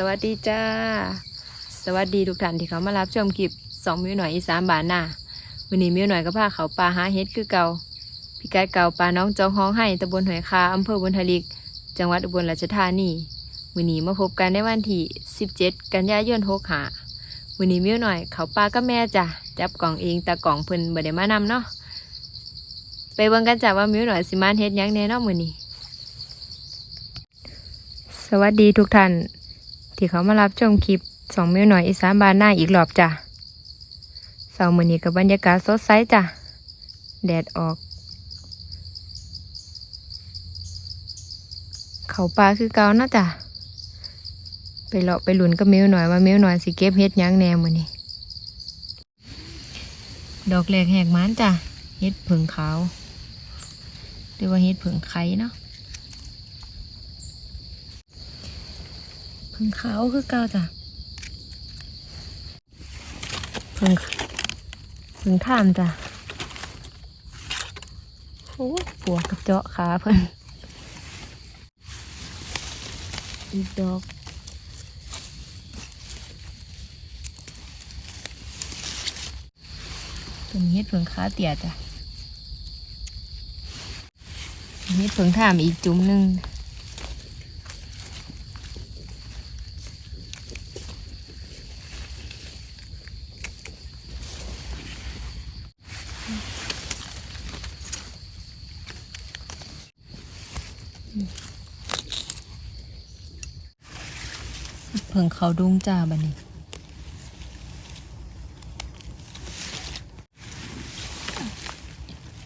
สวัสดีจ้า สวัสดีทุกท่านที่เขามารับชมคลิปสองมิวหน่อยอีสานบานน้าวันนี้มิวหน่อยก็พาเขาปลาหาเฮ็ดคือเก่าพี่กายเก่าปลาน้องจองห้องให้ตำบลหอยคาอำเภอบุญทลิก จังหวัดอุบลราชธานีวันนี้มาพบกันในวันที่ 17 กันยายน6หาวันนี้มิวหน่อย เขาปลากับแม่จ้ะจับกล่องเองแต่กล่องเพิ่นบ่ได้มานำเนาะไปเบิ่งกันจ้ะว่ามิวหน่อยสิมานเฮ็ดยังแน่นาะมื้อนี้ สวัสดีทุกท่าน ที่เขามารับชมคลิปสองมิวหน่อยอีสานบานหน้าอีกรอบจ้ะเสาร์มื้อนี้กับบรรยากาศสดใสจ้ะ แดดออก เขาปลาคือเกานะจ้ะ ไปเลาะไปหลุนกับมิวหน่อยว่ามิวหน่อยสิเก็บเฮ็ดยังแหนมื้อนี้ ดอกแรกแหกมันจ้ะ เฮ็ดผึ่งขาวหรือว่าเฮ็ดผึ่งไข่เนาะ ผึ่งขาวคือเก่าจ้ะผึ่งผึ่งท่ามจ้ะโอ้ปวดกระเจาะขาเพิ่นอีกดอกตัวนี้เฮ็ดผึ่งขาเตี่ยจ้ะเฮ็ดผึ่งท่ามอีกจุ่มหนึ่ง พิ่งเขาดุ้งจ้าบันนี้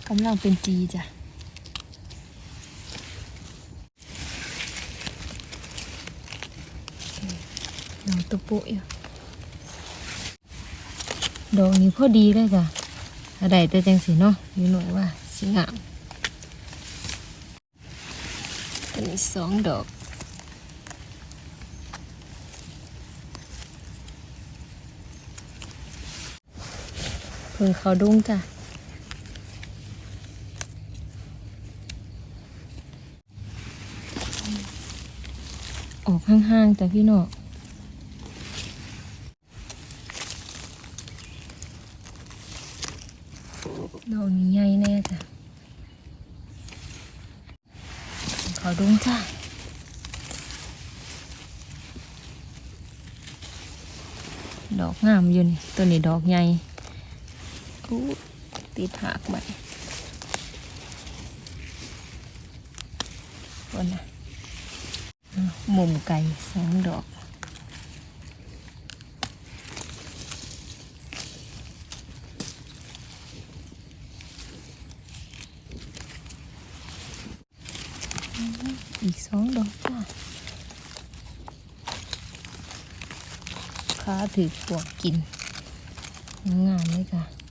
กำลังเป็นจีจ้ะดอกตุปุยดอกนี้พอดีเลยจ้ะอะไรแต่จังสีเนาะอยู่หน่อยว่าสิงามอันนี้สองดอก เพิ่งเขาดุ้งจ้ะ ออกห่างๆจ้ะพี่น้อดอกนี้ใหญ่แน่จ้ะเพิ่งเขาดุ้งจ้ะดอกงามอยู่นี่ตัวนี้ดอกใหญู่ติดหักใหม่คนนะอะมุมไก่สองดอกอีกสองดอกจ้าขาถือปวกกิน งามเลยค่ะ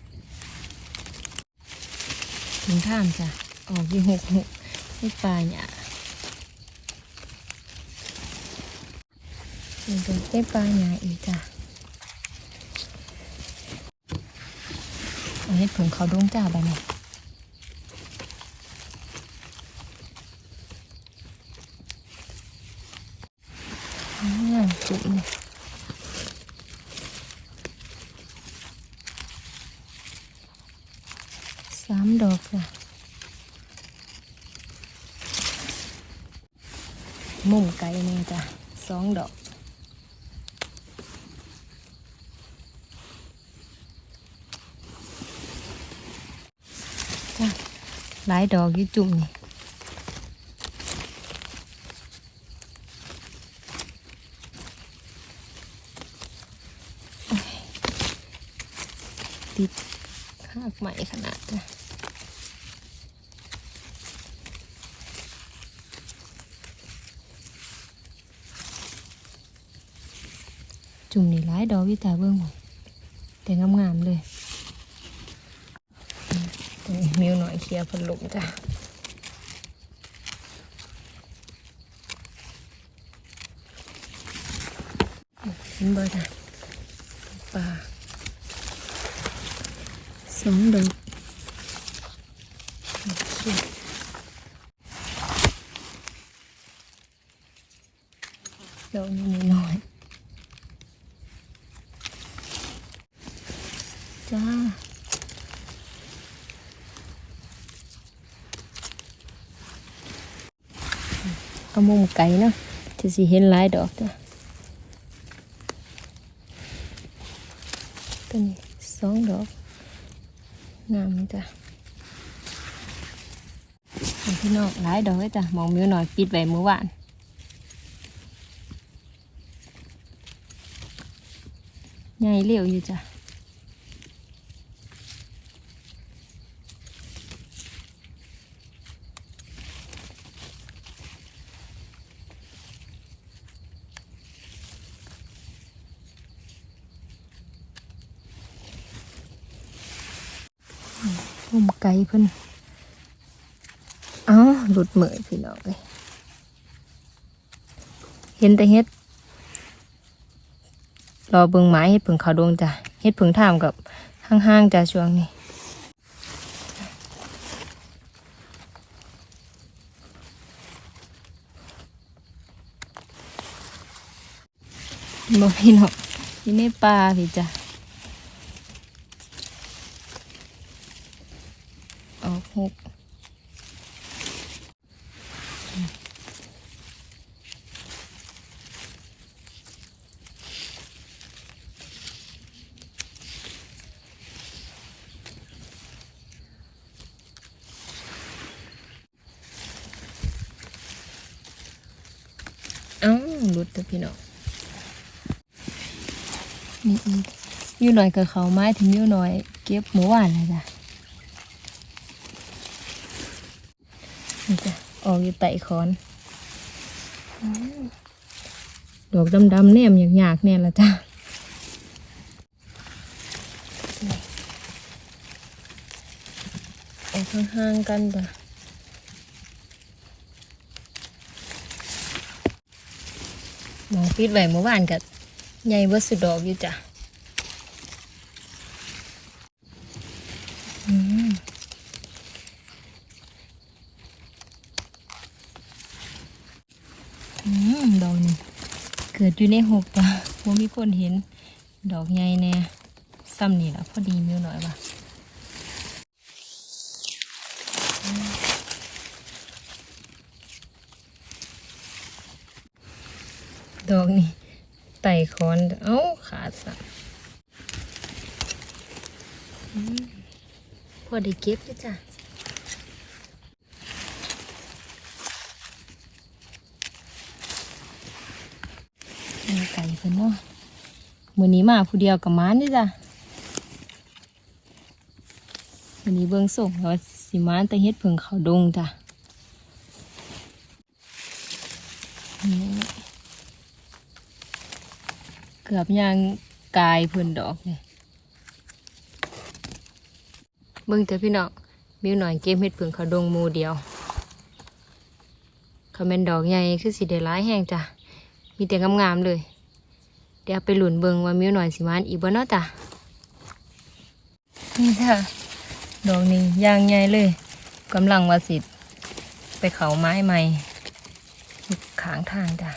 ถึงท่ามจ้ะ ออกยี่หกหกไม่ปลาหยาถึงเป็นได้ปลาหยอีกจ้ะเอาเห็ดผงเขาดงจ้าไปเนี่ยงามจุดนี่สามดอกจ้ะมุม ไก่นี่จ้ะสองดอกจ้ะหลายดอกยี่จุ่มนี่ติดหากใหม่ขนาดจ้ะ จุ่มนี่ร้ายดอกวิตาเบื้งหมดแต่งามๆเลยมิวหน่อยเคลียร์พัดลมจ้ะเห็นบ่จ้ะปลาสองดอกดอกนี้น้อยๆ จ้า เอามุมไก่เนาะจะสิเห็นหลายดอกจ้ะตัวนี้สองดอกงามจ้ะพี่น้องหลายดอกจ้ะมองมิวหน่อยปิดไว้เมื่อวานใหญ่เลี้ยวอยู่จ้ะ มุมไกลเพิ่นเอาหลุดเหมยพี่น้องเลยเห็นแต่เฮ็ดรอเบิงไม้เฮ็ดผึ่งขาวดวงจ้ะเฮ็ดผึ่งท่ามกับห้างๆจ้ะช่วงนี้บ่พี่น้องอยู่ในป่าพี่จ้ะออก หกเอ้าหลุดแต่พี่น้องนี่อีกยู่หน่อยกับเขาไม้ถึงอยู่หน่อย เก็บหมูหวานเลยจ้ะ นี่จ้ะออกอยู่ไต่คอนอืมดอกดำๆแนมอยากๆเนี่ยละจ้ะนี่ออกห่างๆกันจ้ะมองปิดไว้เมื่อวานกับใหญ่เบิดสุดดอกอยู่จ้ะอืมอืมดอกนี่เกิ ดอยู่ในหกจ้ะว่ามีคนเห็น ดอกใหญ่แน่ซ้ำนี่ละพอดีมิวหน่อยว่ะดอกนี่ไต่คอน เอ้า ขาดสัพอได้เก็บเลยจ้ะ ไก่เพิ่นเนาะมือนี้มาผู้เดียวกับมานเด้จ้ะมือนี้เบิ่งส่งว่าสิมานแต่เฮ็ดเพิ่งเขาดงจ้ะเกือบยางกายเพิ่นดอกเลยเบิ่งเถอพี่น้องมิวหน่อยเก็บเห็ดเพิ่งเขาดงมูเดียวเขาเป็นดอกใหญ่คือสีเดร้ายแห้งจ้ะ มีแต่งามๆเลย เดี๋ยวไปหลุนเบิงว่ามิวหน่อยสิมานอีกบ่เนาะจ้ะนี่จ้ะดอกนี้ย่างใหญ่เลยกำลังวาสิไปเขาไม้ใหม่ขางทางจ้ะ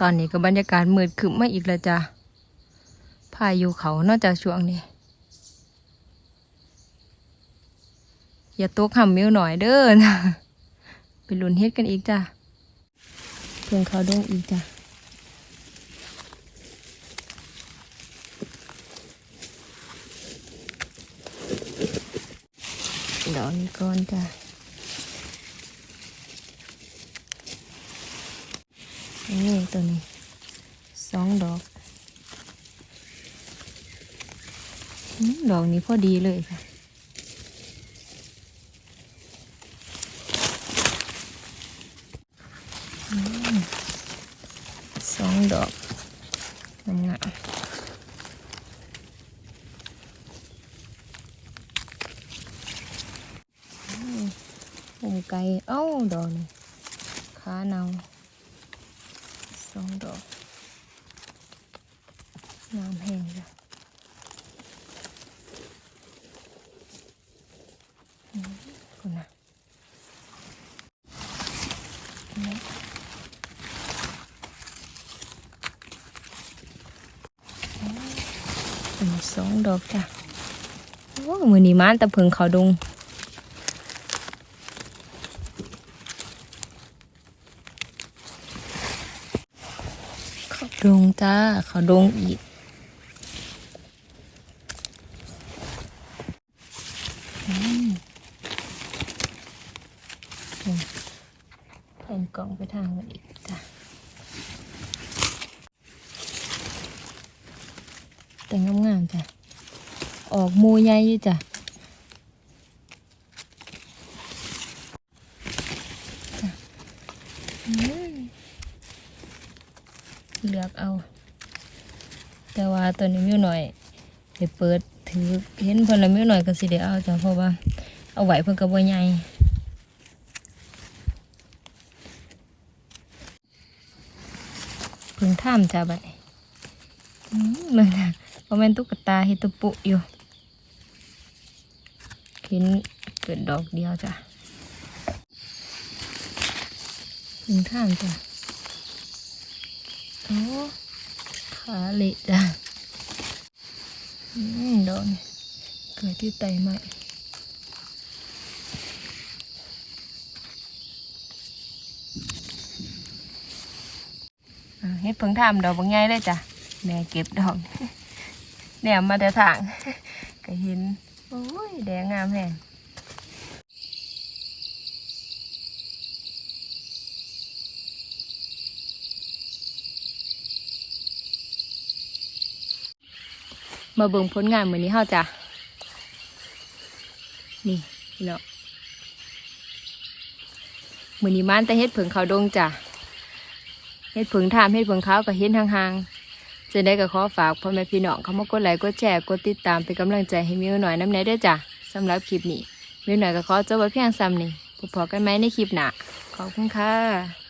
ตอนนี้ก็บรรยากาศมืดขึ้นมาอีกแล้วจ้ะพายุเขานอกจากช่วงนี้ อย่าตกห่ำมิวหน่อยเด้อนะไปลุนเฮ็ดกันอีกจ้ะเพิ่งเขาดงอีกจ้ะดอกนี้ก่อนจ้ะนี่ตัวนี้สองดอก ดอกนี้พอดีเลยค่ะอืม สองดอกงามงามอืมผมไก่เอ้าดอกนี่ขาเนา สองดอกน้ำแห้งจ้ะอืมคุณนะ สองดอกจ้ะโอ้มือนีมานตะเพิงเขาดงเขาดงจ้าเขาดงอีก อืมนี่แผ่นกล่องไปทางกันอีกจ้ะ แต่งงามๆจ้ะ อ อยู่จ้ะเลือกเอา แต่ว่าตัวนี้มิวหน่อยเดี๋ยวเปิดถือเห็นเพิ่นล้วมิวหน่อยก็สิได้เอาจ้ะเพราะว่าเอาไว้เพิ่นก็บ่ใหญ่เพิ่งท่ามจ้ะบัดนี้อืมมันน่ะเพราะมันตุ๊กตาฮิตปุอยู่ เห็นเกิดดอกเดียวจ้ะถึงท่านจ้ะโอ้ขาเละจ้ะอืมดอกนี่เกิดที่ไตไม้อ่าเฮ็ดเพิ่งทำดอกบางไงเลยจ้ะแม่เก็บดอกแหนมมาแต่ทางก็เห็น แดงงามแฮงมาเบิ่งผลงานเหมือนนี้เฮาจ้ะ นี่พี่น้องมือนนี้มันแต่เฮ็ดเผิงเขาวดงจ้ะ เฮ็ดเผิงทามเฮ็ดเผิงขาวก็เห็นห่างๆ จะได้ก็ขอฝากพ่อแม่พี่น้องเขามากดไลค์กดแชร์กดติดตามเป็นกำลังใจให้มิวหน่อยน้ำไหนด้วยจ้ะสำหรับคลิปนี้มิวหน่อยก็ขอจบไว้เพียงซ้ำนี่พบกันไหมในคลิปหน้าขอบคุณค่ะ